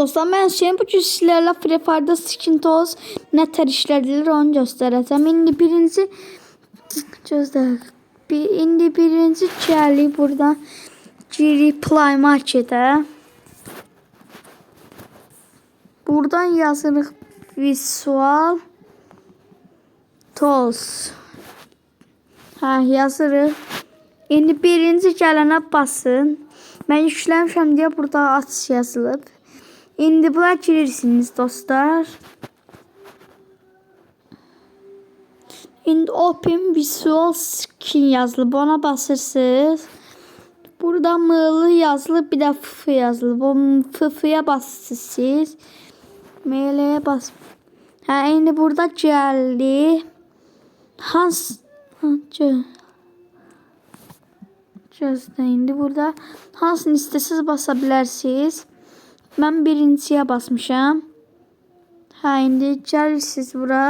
dostlar. Bu gün sizlərlə Free Fire-da skin toz nə tər işlədilir onu göstərəcəm. İndi birinci gözlə. Bir, indi birinci gəlik buradan girik Play Market-ə. Buradan yazırıq visual toz. Hə, yazırıq. İndi birinci gələnə basın. Mən yükləmişəm deyə burada aç yazılıb. İndi buna girirsiniz dostlar. İndi Open Visual Skin yazılıb. Ona basırsınız. Burada mığlı yazılıb, bir də FF yazılıb. O FF-yə basırsınız. ML-yə bas. Hə, indi burada gəldi. Hans Ha, gö- Gözlə indi burada hansını istəsiz basa bilərsiniz. Mən birinciyə basmışam. Hə, indi gəlirsiniz bura.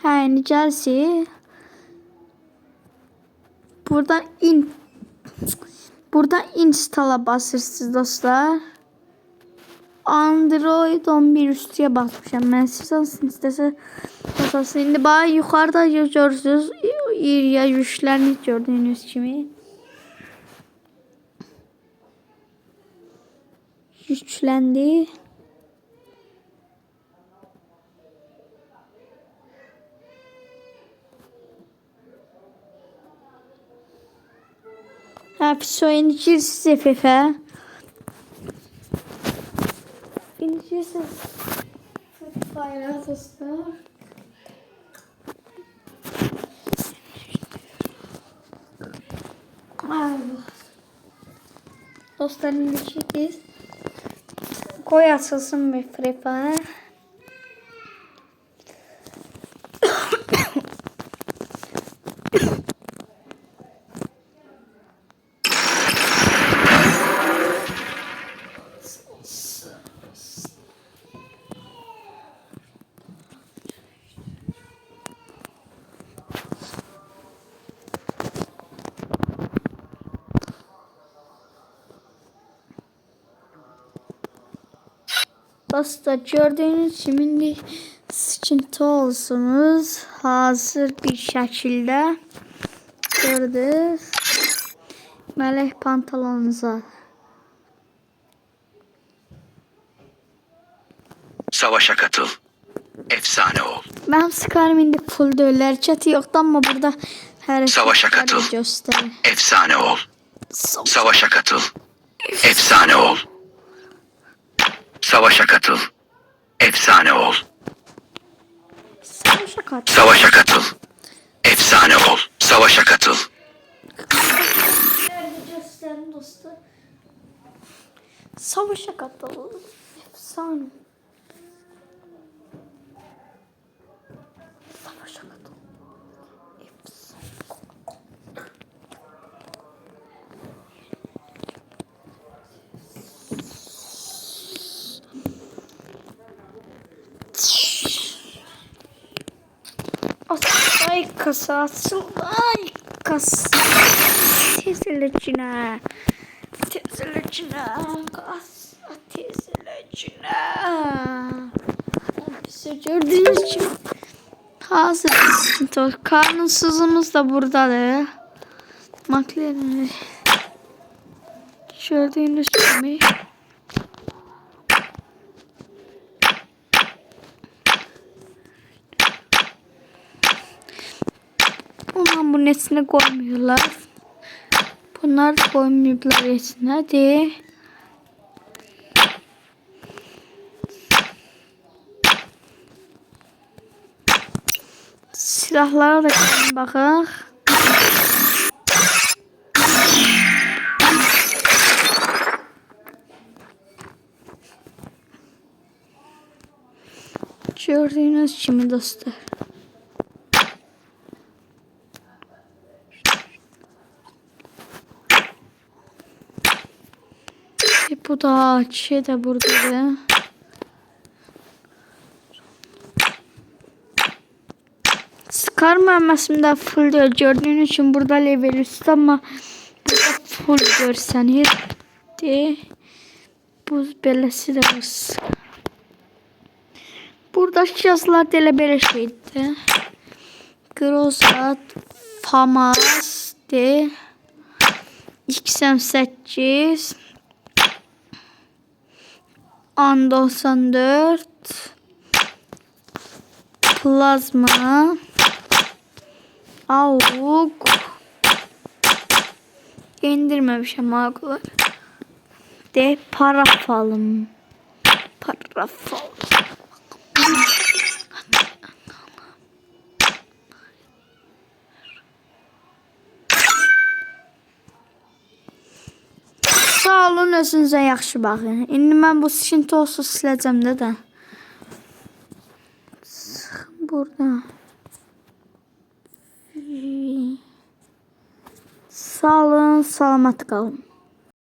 Hə, indi gəlsiz. Buradan in Buradan install'a basırsınız dostlar. Android 11 üstüye basmışam. Mən siz alsın istəsə basasın. İndi bax yuxarıda görürsünüz. İriyə yüklərini gördüyünüz kimi. Yükləndi. Hə, indi girirsiniz FF-ə. İndi girirsiniz Fire dostlar. Allah. Dostlar indi çekiz. Koy açılsın bir Free. Dostlar gördüğünüz indi sıkıntı olsunuz. Hazır bir şekilde gördünüz. Melek pantolonunuza. Savaşa katıl. Efsane ol. Ben sıkarım indi full döller. Çatı yoktu ama burada her Savaşa katıl. gösterir. Efsane ol. Sa- Savaşa katıl. Efsane ol. Savaşa katıl. Efsane ol. Savaşa katıl. Savaşa katıl. Efsane ol. Savaşa katıl. Savaşa katıl. Efsane. Savaşa katıl. Efsane. Ay kasa açıl. Ay kasa. Tezilecine. Tezilecine. Kas. Tezilecine. Bize gördüğünüz için hazır. Karnısızımız da buradadır. Maklerini gördüğünüz gibi. Ulan bu nesine koymuyorlar. Bunlar koymuyorlar nesine. Hadi. Silahlara da bakın. Gördüğünüz gibi dostlar. Bu da şey de burada. Sık Kar müəlliməsində full diyor. Gördüğün için burada level üstü ama burada full görsənir. De. Bu beləsi də var. Buradakı yazılar da elə belə şeydir. Grozat, Famas, de. XM8 An 94 Plazma. Avuk. İndirmemişim ağlar De parafalım. Parafal Sağ olun özünüzə yaxşı baxın. İndi mən bu skintosu siləcəm də də. Burada. Sağ olun, salamat qalın.